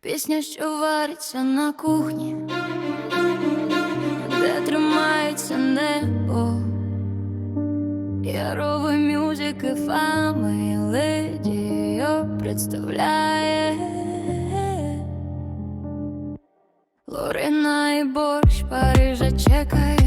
Пісня, що вариться на кухні, де тримається небо. Яровий мюзик і фами ледіо представляє Лорина і борщ Парижа чекає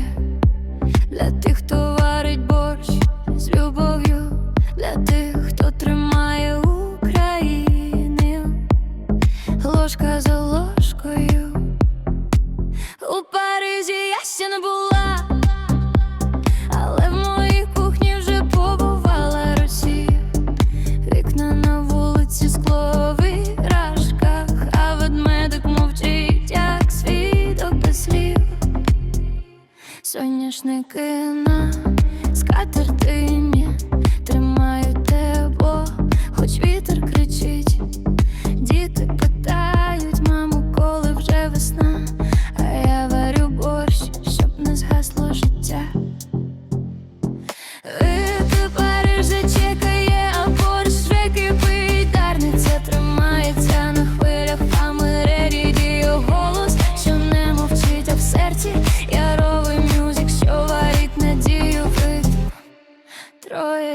Соняшники на скатертині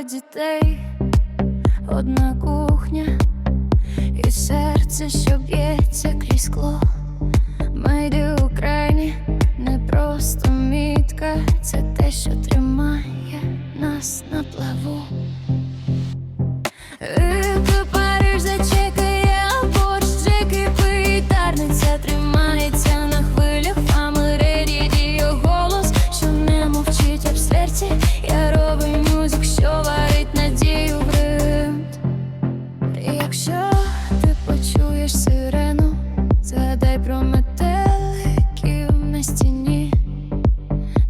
дітей, одна кухня І серце, що б'ється крізь скло Меді Україні не просто мітка, це те, що тримає нас на плаву.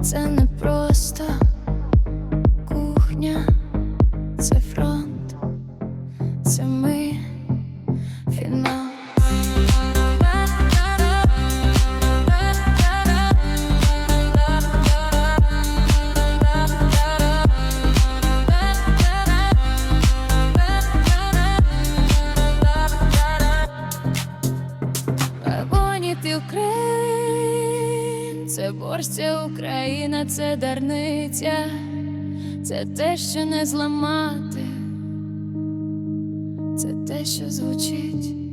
Це не просто кухня, це фронт, це ми фінал. Вагоні Україн, це борщ, Україна, це дарниця, це те, що не зламати, це те, що звучить